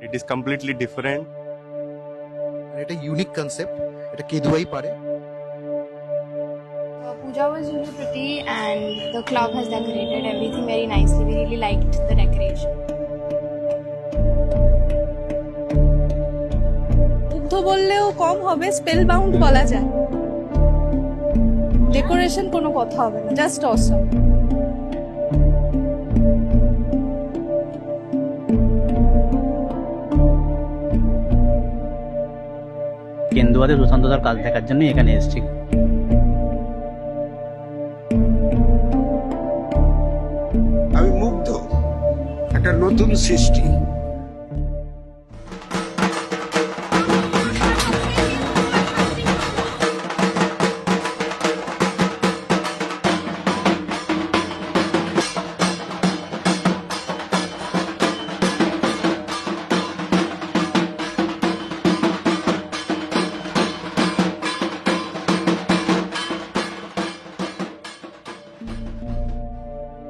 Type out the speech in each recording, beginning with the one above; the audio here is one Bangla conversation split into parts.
It is completely different. এটা ইউনিক কনসেপ্ট এটা কেদুয়াই পারে Uh, Puja was really pretty and the club has decorated everything very nicely. We really liked the decoration. মুগ্ধ বললেও কম হবে স্পেল বাউন্ড বলা যায় ডেকোরেশন কোনো কথা হবে না জাস্ট অসম কেন্দুয়াতে সুশান্তদার কাজ দেখার জন্যই এখানে এসেছি। আমি মুগ্ধ। একটা নতুন সৃষ্টি।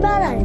বাড়ায়